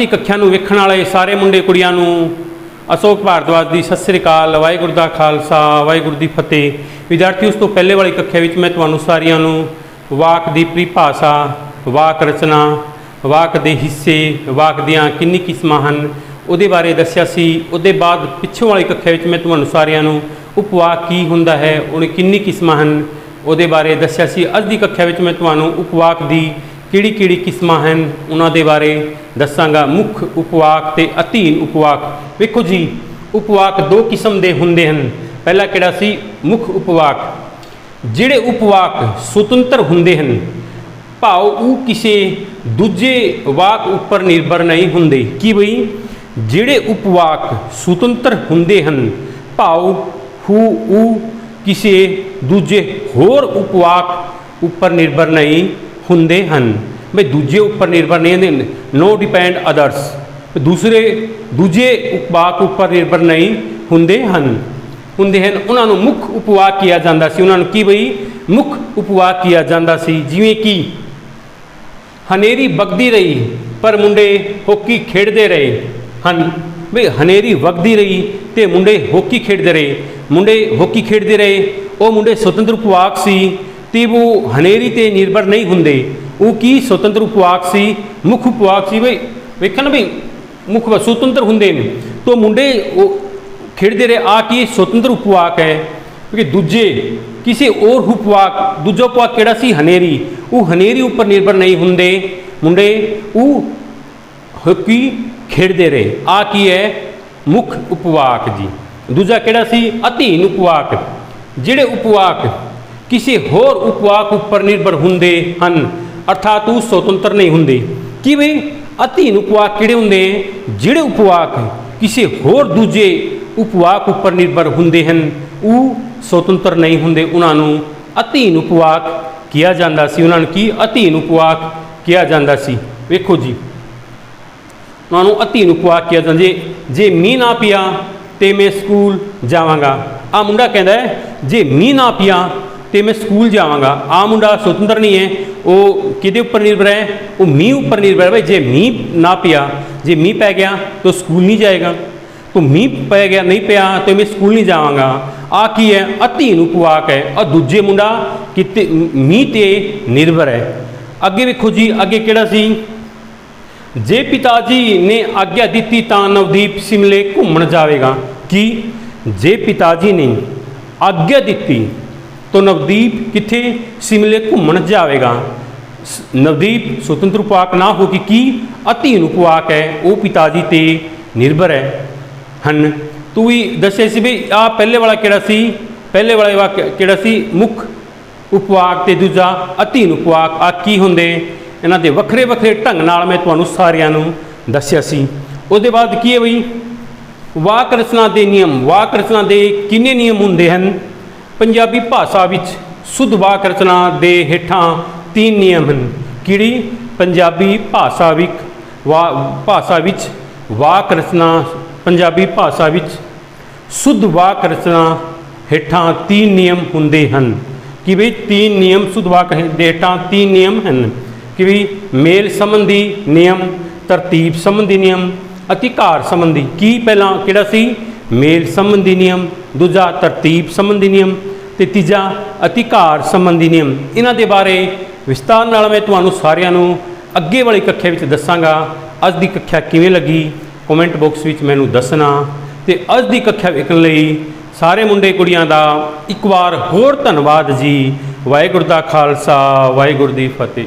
ਦੀ ਕੱਖਿਆ ਨੂੰ ਵੇਖਣ ਵਾਲੇ ਸਾਰੇ ਮੁੰਡੇ ਕੁੜੀਆਂ ਨੂੰ ਅਸ਼ੋਕ ਭਾਰਦਵਾਜ ਦੀ ਸਤਿ ਸ੍ਰੀ ਅਕਾਲ, ਵਾਹਿਗੁਰੂ ਦਾ ਖਾਲਸਾ, ਵਾਹਿਗੁਰੂ ਦੀ ਫਤਿਹ। ਵਿਦਿਆਰਥੀ, ਉਸ ਤੋਂ ਪਹਿਲੇ ਵਾਲੀ ਕੱਖਿਆ ਵਿੱਚ ਮੈਂ ਤੁਹਾਨੂੰ ਸਾਰਿਆਂ ਨੂੰ ਵਾਕ ਦੀ ਪਰਿਭਾਸ਼ਾ, ਵਾਕ ਰਚਨਾ, ਵਾਕ ਦੇ ਹਿੱਸੇ, ਵਾਕ ਦੀਆਂ ਕਿੰਨੀ ਕਿਸਮਾਂ ਹਨ, ਉਹਦੇ ਬਾਰੇ ਦੱਸਿਆ ਸੀ। ਉਹਦੇ ਬਾਅਦ ਪਿੱਛੋਂ ਵਾਲੀ ਕੱਖਿਆ ਵਿੱਚ ਮੈਂ ਤੁਹਾਨੂੰ ਸਾਰਿਆਂ ਨੂੰ ਉਪਵਾਕ ਕੀ ਹੁੰਦਾ ਹੈ, ਉਹਨੇ ਕਿੰਨੀ ਕਿਸਮਾਂ ਹਨ, ਉਹਦੇ ਬਾਰੇ ਦੱਸਿਆ ਸੀ। ਅੱਜ ਦੀ ਕੱਖਿਆ ਵਿੱਚ ਮੈਂ ਤੁਹਾਨੂੰ ਉਪਵਾਕ ਦੀ ਕਿਹੜੀ ਕਿਹੜੀ ਕਿਸਮਾਂ ਹਨ, ਉਹਨਾਂ ਦੇ ਬਾਰੇ ਦੱਸਾਂਗਾ। ਮੁੱਖ ਉਪਵਾਕ ਤੇ ਅਧੀਨ ਉਪਵਾਕ। ਵੇਖੋ ਜੀ, ਉਪਵਾਕ ਦੋ ਕਿਸਮ ਦੇ ਹੁੰਦੇ ਹਨ। ਪਹਿਲਾ ਕਿਹੜਾ ਸੀ? ਮੁੱਖ ਉਪਵਾਕ। ਜਿਹੜੇ ਉਪਵਾਕ ਸੁਤੰਤਰ ਹੁੰਦੇ ਹਨ ਭਾਵ ਉਹ ਕਿਸੇ ਦੂਜੇ ਵਾਕ ਉੱਪਰ ਨਿਰਭਰ ਨਹੀਂ ਹੁੰਦੇ। ਕੀ ਬਈ? ਜਿਹੜੇ ਉਪਵਾਕ ਸੁਤੰਤਰ ਹੁੰਦੇ ਹਨ ਭਾਵ ਹੂ ਉਹ ਕਿਸੇ ਦੂਜੇ ਹੋਰ ਉਪਵਾਕ ਉੱਪਰ ਨਿਰਭਰ ਨਹੀਂ ਹੁੰਦੇ ਹਨ। ਬਈ ਦੂਜੇ ਉੱਪਰ ਨਿਰਭਰ ਨਹੀਂ ਹੁੰਦੇ। ਨੋ ਡਿਪੈਂਡ ਅਦਰਸ ਦੂਸਰੇ, ਦੂਜੇ ਉਪਵਾਕ ਉੱਪਰ ਨਿਰਭਰ ਨਹੀਂ ਹੁੰਦੇ ਹਨ। ਹੁੰਦੇ ਹਨ। ਉਹਨਾਂ ਨੂੰ ਮੁੱਖ ਉਪਵਾਕ ਕਿਹਾ ਜਾਂਦਾ ਸੀ। ਉਹਨਾਂ ਨੂੰ ਕੀ ਬਈ? ਮੁੱਖ ਉਪਵਾਕ ਕਿਹਾ ਜਾਂਦਾ ਸੀ। ਜਿਵੇਂ ਕਿ, ਹਨੇਰੀ ਵਗਦੀ ਰਹੀ, ਪਰ ਮੁੰਡੇ ਹੋਕੀ ਖੇਡਦੇ ਰਹੇ ਹਨ। ਵੀ ਹਨੇਰੀ ਵਗਦੀ ਰਹੀ ਤੇ ਮੁੰਡੇ ਹੋਕੀ ਖੇਡਦੇ ਰਹੇ। ਮੁੰਡੇ ਹੋਕੀ ਖੇਡਦੇ ਰਹੇ। ਉਹ ਮੁੰਡੇ ਸੁਤੰਤਰ ਉਪਵਾਕ ਸੀ। ਤੇ ਉਹ ਹਨੇਰੀ ਤੇ ਨਿਰਭਰ ਨਹੀਂ ਹੁੰਦੇ। ਉਹ ਕੀ ਸੁਤੰਤਰ ਉਪਵਾਕ ਸੀ? ਮੁੱਖ ਉਪਵਾਕ ਸੀ ਵੀ ਵੇਖਣ ਬਈ, ਮੁੱਖ ਸੁਤੰਤਰ ਹੁੰਦੇ ਨੇ। ਤੋਂ ਮੁੰਡੇ ਉਹ ਖੇਡਦੇ ਰਹੇ ਆ ਕੀ ਸੁਤੰਤਰ ਉਪਵਾਕ ਹੈ? ਕਿਉਂਕਿ ਦੂਜੇ ਕਿਸੇ ਹੋਰ ਉਪਵਾਕ, ਦੂਜਾ ਉਪਵਾਕ ਕਿਹੜਾ ਸੀ? ਹਨੇਰੀ। ਉਹ ਹਨੇਰੀ ਉੱਪਰ ਨਿਰਭਰ ਨਹੀਂ ਹੁੰਦੇ। ਮੁੰਡੇ, ਉਹ ਹਾਕੀ ਖੇਡਦੇ ਰਹੇ? ਆ ਕੀ ਹੈ? ਮੁੱਖ ਉਪਵਾਕ ਜੀ। ਦੂਜਾ ਕਿਹੜਾ ਸੀ? ਅਧੀਨ ਉਪਵਾਕ। ਜਿਹੜੇ ਉਪਵਾਕ ਕਿਸੇ ਹੋਰ ਉਪਵਾਕ ਉੱਪਰ ਨਿਰਭਰ ਹੁੰਦੇ ਹਨ। ਅਰਥਾਤ ਉਹ ਸੁਤੰਤਰ ਨਹੀਂ ਹੁੰਦੇ। ਕਿਵੇਂ? ਅਧੀਨ ਉਪਵਾਕ ਕਿਹੜੇ ਹੁੰਦੇ? ਜਿਹੜੇ ਉਪਵਾਕ ਕਿਸੇ ਹੋਰ ਦੂਜੇ ਉਪਵਾਕ ਉੱਪਰ ਨਿਰਭਰ ਹੁੰਦੇ ਹਨ, ਉਹ ਸੁਤੰਤਰ ਨਹੀਂ ਹੁੰਦੇ। ਉਹਨਾਂ ਨੂੰ ਅਧੀਨ ਉਪਵਾਕ ਕਿਹਾ ਜਾਂਦਾ ਸੀ। ਉਹਨਾਂ ਨੂੰ ਕੀ? ਅਧੀਨ ਉਪਵਾਕ ਕਿਹਾ ਜਾਂਦਾ ਸੀ। ਵੇਖੋ ਜੀ। ਉਹਨਾਂ ਨੂੰ ਅਧੀਨ ਉਪਵਾਕ ਕਿਹਾ ਜਾਂਦਾ। ਜੇ ਜੇ ਮੀਂਹ ਨਾ ਪਿਆ ਤੇ ਮੈਂ ਸਕੂਲ ਜਾਵਾਂਗਾ। ਆ ਮੁੰਡਾ ਕਹਿੰਦਾ ਜੇ ਮੀਂਹ ਨਾ ਪਿਆ ਤੇ ਮੈਂ ਸਕੂਲ ਜਾਵਾਂਗਾ। ਆ ਮੁੰਡਾ ਸੁਤੰਤਰ ਨਹੀਂ ਹੈ, ਉਹ ਕਿਹਦੇ ਉੱਪਰ ਨਿਰਭਰ ਹੈ? ਉਹ ਮੀਂਹ ਉੱਪਰ ਨਿਰਭਰ ਹੈ। ਭਾਈ ਜੇ ਮੀਂਹ ਨਾ ਪਿਆ, ਜੇ ਮੀਂਹ ਪੈ ਗਿਆ, ਤਾਂ ਸਕੂਲ ਨਹੀਂ ਜਾਏਗਾ। ਤਾਂ ਮੀਂਹ ਪੈ ਗਿਆ, ਨਹੀਂ ਪਿਆ, ਤਾਂ ਮੈਂ ਸਕੂਲ ਨਹੀਂ ਜਾਵਾਂਗਾ। ਆ ਕੀ ਹੈ? ਅਧੀਨ ਉਪਵਾਕ ਹੈ। ਔਰ ਦੂਜੇ ਮੁੰਡਾ ਕਿਤੇ ਮੀਂਹ ਤੇ ਨਿਰਭਰ ਹੈ। ਅੱਗੇ ਵੇਖੋ ਜੀ, ਅੱਗੇ ਕਿਹੜਾ ਸੀ? ਜੇ ਪਿਤਾ ਜੀ ਨੇ ਆਗਿਆ ਦਿੱਤੀ ਤਾਂ ਨਵਦੀਪ ਸਿਮਲੇ ਘੁੰਮਣ ਜਾਵੇਗਾ। ਕਿ? ਜੇ ਪਿਤਾ ਜੀ ਨੇ ਆਗਿਆ ਦਿੱਤੀ ਤਾਂ ਨਵਦੀਪ ਕਿੱਥੇ ਸਿਮਲੇ ਘੁੰਮਣ ਜਾਵੇਗਾ ਸ- ਨਵਦੀਪ ਸੁਤੰਤਰ ਉਪਵਾਕ ਨਾ ਹੋ ਕੇ ਕੀ ਅਧੀਨ ਉਪਵਾਕ ਹੈ ਉਹ ਪਿਤਾ ਜੀ ਤੇ ਨਿਰਭਰ ਹੈ ਹਨ ਤੂੰ ਵੀ ਦੱਸਿਆ ਸੀ ਵੀ ਆ ਪਹਿਲੇ ਵਾਲਾ ਕਿਹੜਾ ਸੀ ਪਹਿਲੇ ਵਾਲਾ ਵਾਕ ਕਿਹੜਾ ਸੀ ਮੁੱਖ ਉਪਵਾਕ ਤੇ ਦੂਜਾ ਅਧੀਨ ਉਪਵਾਕ ਆ ਕੀ ਹੁੰਦੇ ਇਹਨਾਂ ਦੇ ਵੱਖਰੇ ਵੱਖਰੇ ਢੰਗ ਨਾਲ ਮੈਂ ਤੁਹਾਨੂੰ ਸਾਰਿਆਂ ਨੂੰ ਦੱਸਿਆ ਸੀ ਉਹਦੇ ਬਾਅਦ ਕੀ ਹੈ ਬਈ ਵਾਕ ਰਚਨਾ ਦੇ ਨਿਯਮ ਵਾਕ ਰਚਨਾ ਦੇ ਕਿੰਨੇ ਨਿਯਮ ਹੁੰਦੇ ਹਨ ਪੰਜਾਬੀ ਭਾਸ਼ਾ ਵਿੱਚ ਸੁਧ ਵਾਕ ਰਚਨਾ ਦੇ ਹੇਠਾਂ ਤਿੰਨ ਨਿਯਮ ਹਨ। ਕਿਹੜੀ? ਪੰਜਾਬੀ ਭਾਸ਼ਾ ਵਿੱਚ ਵਾ, ਭਾਸ਼ਾ ਵਿੱਚ ਵਾਕ ਰਚਨਾ ਪੰਜਾਬੀ ਭਾਸ਼ਾ ਵਿੱਚ ਸੁਧ ਵਾਕ ਰਚਨਾ ਹੇਠਾਂ ਤਿੰਨ ਨਿਯਮ ਹੁੰਦੇ ਹਨ। ਕਿ ਵੀ ਤਿੰਨ ਨਿਯਮ ਸੁਧ ਵਾਕ ਦੇ ਹੇਠਾਂ ਤਿੰਨ ਨਿਯਮ ਹਨ। ਕਿ ਵੀ ਮੇਲ ਸੰਬੰਧੀ ਨਿਯਮ, ਤਰਤੀਬ ਸੰਬੰਧੀ ਨਿਯਮ, ਅਧਿਕਾਰ ਸੰਬੰਧੀ। ਕੀ ਪਹਿਲਾਂ ਕਿਹੜਾ ਸੀ? ਮੇਲ ਸੰਬੰਧੀ ਨਿਯਮ, ਦੂਜਾ ਤਰਤੀਬ ਸੰਬੰਧੀ ਨਿਯਮ ਤੇ ਤੀਜਾ ਅਧਿਕਾਰ ਸੰਬੰਧੀ ਨਿਯਮ। ਇਹਨਾਂ ਦੇ ਬਾਰੇ ਵਿਸਤਾਰ ਨਾਲ ਮੈਂ ਤੁਹਾਨੂੰ ਸਾਰਿਆਂ ਨੂੰ ਅੱਗੇ ਵਾਲੀ ਕੱਖਿਆ ਵਿੱਚ ਦੱਸਾਂਗਾ। ਅੱਜ ਦੀ ਕੱਖਿਆ ਕਿਵੇਂ ਲੱਗੀ? ਕਮੈਂਟ ਬਾਕਸ ਵਿੱਚ ਮੈਨੂੰ ਦੱਸਣਾ। ਤੇ ਅੱਜ ਦੀ ਕੱਖਿਆ ਵੇਖਣ ਲਈ ਸਾਰੇ ਮੁੰਡੇ ਕੁੜੀਆਂ ਦਾ ਇੱਕ ਵਾਰ ਹੋਰ ਧੰਨਵਾਦ ਜੀ। ਵਾਹਿਗੁਰੂ ਦਾ ਖਾਲਸਾ, ਵਾਹਿਗੁਰੂ ਦੀ ਫਤਿਹ।